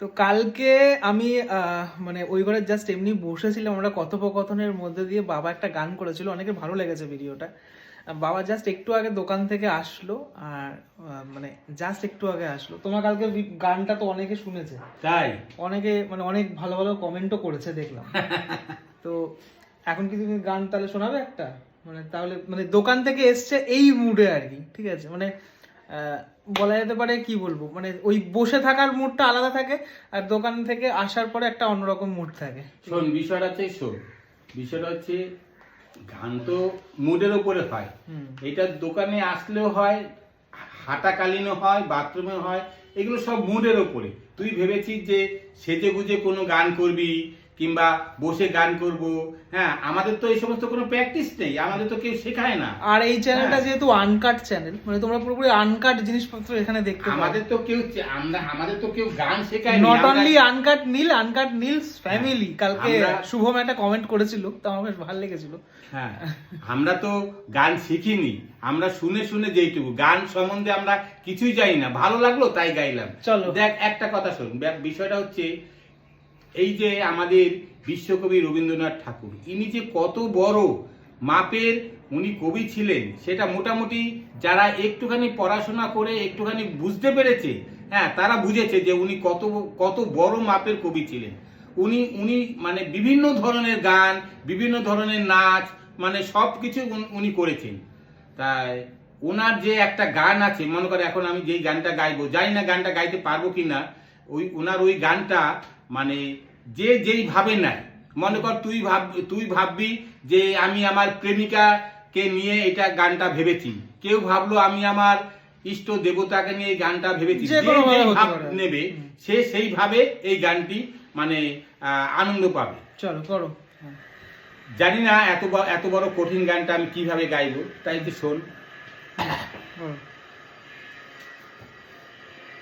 তো কালকে আমি মানে ওই ঘরে জাস্ট এমনি বসেছিলাম। আমরা কথোপকথনের মধ্যে দিয়ে বাবা একটা গান করেছিল। অনেকের ভালো লেগেছে ভিডিওটা। বাবা জাস্ট একটু আগে দোকান থেকে আসলো আর মানে জাস্ট একটু আগে আসলো। তোমার কালকে গানটা তো অনেকে শুনেছে। তাই? অনেকে মানে অনেক ভালো ভালো কমেন্টও করেছে দেখলাম। তো এখন কি তুমি গান তাহলে শোনাবে একটা? মানে তাহলে মানে দোকান থেকে এসছে এই মুডে আর কি ঠিক আছে? মানে বলা যেতে পারে কি বলব? মানে ওই বসে থাকার মুডটা আলাদা থাকে আর দোকান থেকে আসার পরে একটা অন্যরকম মুড থাকে। শোন বিষয়টা হচ্ছে শোন বিষয়টা হচ্ছে গান তো মুডের ওপরে হয়। এটা দোকানে আসলেও হয় হাঁটাকালীনও হয় বাথরুমে হয় এগুলো সব মুডের ওপরে তুই ভেবেছিস যে সেজে গুজে কোনো গান করবি কিংবা বসে গান করব। হ্যাঁ আমাদের তো এই সমস্ত কোনো প্র্যাকটিস নেই আমাদের তো কেউ শেখায় না। আর এই চ্যানেলটা। যেহেতু আনকাট চ্যানেল মানে তোমরা পুরোপুরি আনকাট জিনিসপত্র এখানে দেখতে আমাদের তো কেউ আমরা আমাদের তো কেউ গান শেখায় not only uncut Neel uncut Neels family কালকে শুভম একটা কমেন্ট করেছিল তো আমার বেশ ভালো লেগেছিল। হ্যাঁ আমরা তো গান শিখিনি আমরা শুনে শুনে যেইটুকু গান সম্বন্ধে আমরা কিছুই জানি না। ভালো লাগল তাই গাইলাম। চলো। দেখ একটা কথা শোন বিষয়টা হচ্ছে এই যে আমাদের বিশ্বকবি রবীন্দ্রনাথ ঠাকুর, ইনি যে কত বড় মাপের উনি কবি ছিলেন, সেটা মোটামুটি যারা একটুখানি পড়াশোনা করে একটুখানি বুঝতে পেরেছে হ্যাঁ তারা বুঝেছে যে উনি কত কত বড় মাপের কবি ছিলেন। উনি উনি মানে বিভিন্ন ধরনের গান, বিভিন্ন ধরনের নাচ মানে সব কিছু উন- করেছেন। তাই ওনার যে একটা গান আছে, মনে করে এখন আমি যেই গানটা গাইবো, জানি না গানটা গাইতে পারব কি না ওই, ওনার ওই গানটা মানে যে যেই ভাবে নাই মনে কর তুই ভাব তুই ভাববি যে আমি আমার প্রেমিকাকে নিয়ে এটা গানটা ভেবেছি কেউ ভাবলো আমি আমার ইষ্ট দেবতাকে নিয়ে এই গানটা ভেবেছি নেবে। সে সেইভাবে এই গানটি মানে আনন্দ পাবে চলো করো। জানি না এত ব- এত বড় কঠিন গানটা আমি কীভাবে গাইবো তাই তো শোন।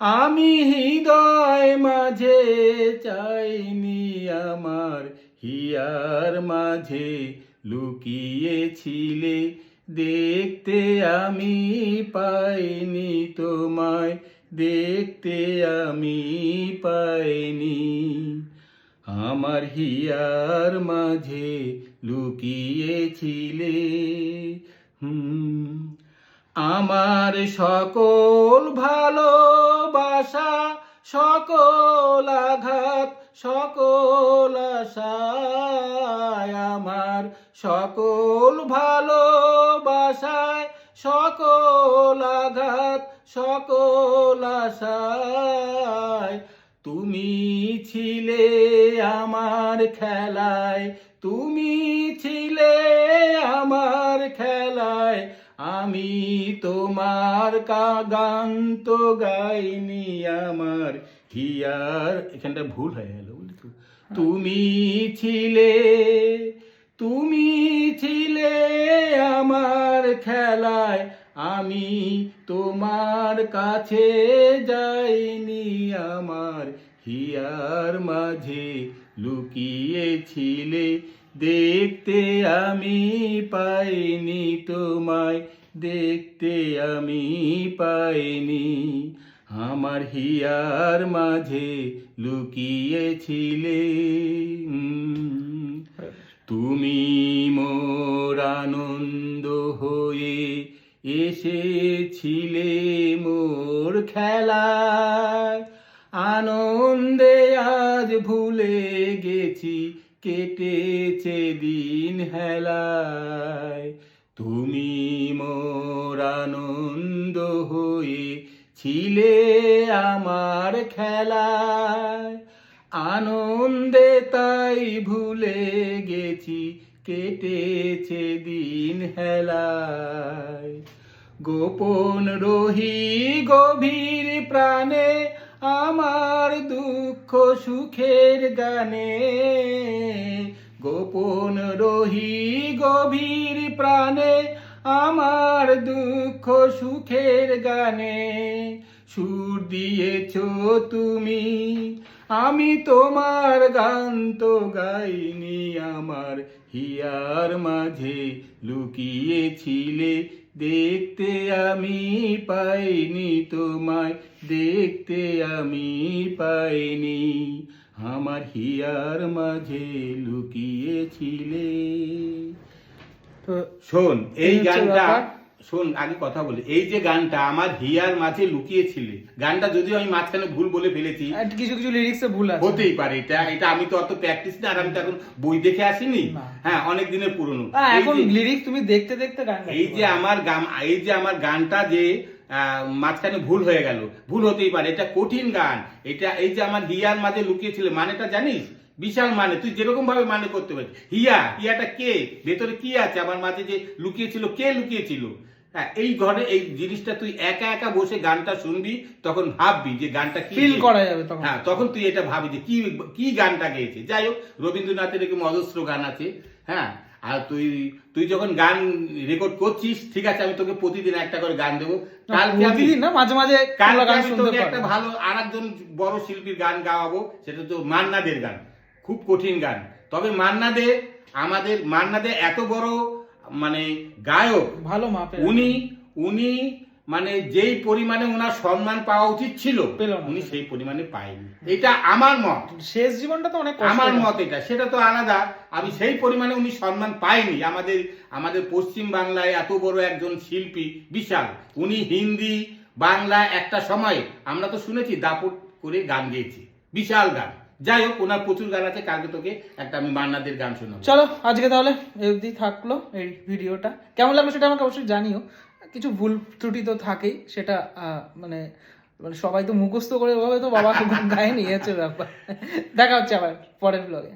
আমি হৃদয় মাঝে চাইনি আমার হিয়ার মাঝে, লুকিয়েছিলে দেখতে আমি পাইনি তোমায়, দেখতে আমি পাইনি। আমার হিয়ার মাঝে লুকিয়েছিলে, হুম, আমার সকল ভালোবাসা সকল আঘাত, সকল আমার, সকল ভালোবাসায় সকল আঘাত, সকল আশায়। তুমি ছিলে আমার খেলায়, তুমি ছিলে আমার খেলায় আমি তোমার কাগান তো গাইনি আমার। হিয়ার এখানটা ভুল হয়ে গেল বুঝলি তো তুমি ছিলে তুমি ছিলে আমার খেলায়। আমি তোমার কাছে যাইনি আমার। হিয়ার মাঝে লুকিয়েছিলে দেখতে আমি পাইনি তোমায়, দেখতে আমি পাইনি। আমার হিয়ার মাঝে লুকিয়েছিলে। তুমি মোর আনন্দ হয়ে এসেছিলে মোর খেলায়। আনন্দে আজ ভুলে কেটেছে দিন হেলায়। তুমি মোর আনন্দ হয়ে ছিলে আমার খেলায়। আনন্দে তাই ভুলে গেছি, কেটেছে দিন হেলায়। গোপন রহি গভীর প্রাণে, আমার দুঃখ সুখের গানে গোপন রহি গভীর প্রাণে, আমার দুঃখ সুখের গানে। সুর দিয়েছ তুমি, আমি তোমার গান তো গাইনি, আমার হিয়ার মাঝে লুকিয়েছিলে, দেখতে আমি পাইনি, তোমায় দেখতে আমি পাইনি। আমার হিয়ার মাঝে লুকিয়েছিলে। শোন এই গানটা শোন আগে কথা বলি। এই যে গানটা আমার হিয়ার মাঝে লুকিয়েছিলে গানটা যদিও আমি মাঝখানে ভুল বলে ফেলেছি। কিছু কিছু লিরিক্সে ভুল আছে। হতেই পারে এটা এটা আমি তো অত প্র্যাকটিস না আর আমি তো এখন বই দেখে আসিনি। হ্যাঁ অনেক দিনের পুরনো। এখন লিরিক্স তুমি দেখতে দেখতে গান এই যে আমার গান এই যে আমার গানটা যে মাঝখানে ভুল হয়ে গেল। ভুল হতেই পারে। এটা কঠিন গান। এটা এই যে আমার হিয়ার মাঝে লুকিয়েছিল মানেটা জানিস? বিশাল মানে। তুই যেরকম ভাবে মানে করতে পারিস। হিয়া হিয়াটা কে? ভেতরে কি আছে? আমার মাঝে যে লুকিয়েছিল কে লুকিয়েছিল হ্যাঁ এই ঘরে এই জিনিসটা তুই একা একা বসে গানটা শুনবি তখন ভাববি যে গানটা কি ফিল করা যাবে তখন। হ্যাঁ তখন তুই এটা ভাবি যে কি কি গানটা গেয়েছে। যাই হোক রবীন্দ্রনাথের এরকম অজস্র গান আছে। হ্যাঁ আর তুই তুই যখন গান রেকর্ড করছিস ঠিক আছে আমি তোকে প্রতিদিন একটা করে গান দেবো। কালকে আমি না মাঝে মাঝে কালকে গান শুনতে একটা ভালো আর একজন বড় শিল্পীর গান গাওয়াবো সেটা তো মান্নাদের গান খুব কঠিন গান। তবে মান্না দে আমাদের মান্না দে এত বড় মানে গায়ক ভালো মাপে উনি উনি মানে যেই পরিমাণে ওনার সম্মান পাওয়া উচিত ছিল উনি সেই পরিমাণে পায়নি। এটা আমার মত। শেষ জীবনটা তো অনেক আমার মত। এটা সেটা তো আলাদা। আমি সেই পরিমাণে উনি সম্মান পাইনি। আমাদের আমাদের পশ্চিম বাংলায় এত বড় একজন শিল্পী বিশাল। উনি হিন্দি বাংলা একটা সময় আমরা তো শুনেছি দাপট করে গান গেয়েছি। বিশাল গান। যাই হোক ওনার প্রচুর গান আছে কালকে তোকে একটা আমি মান্নাদের গান শোনাবো। চলো আজকে তাহলে এই থাকল এই ভিডিওটা। কেমন লাগল সেটা আমাকে অবশ্যই জানিও। কিছু ভুল ত্রুটি তো থাকেই, সেটা মানে মানে সবাই তো মুখস্থ করে ওভাবে তো বাবা গায়ে নিয়েছে ব্যাপার। দেখা হচ্ছে আবার পরের ব্লগে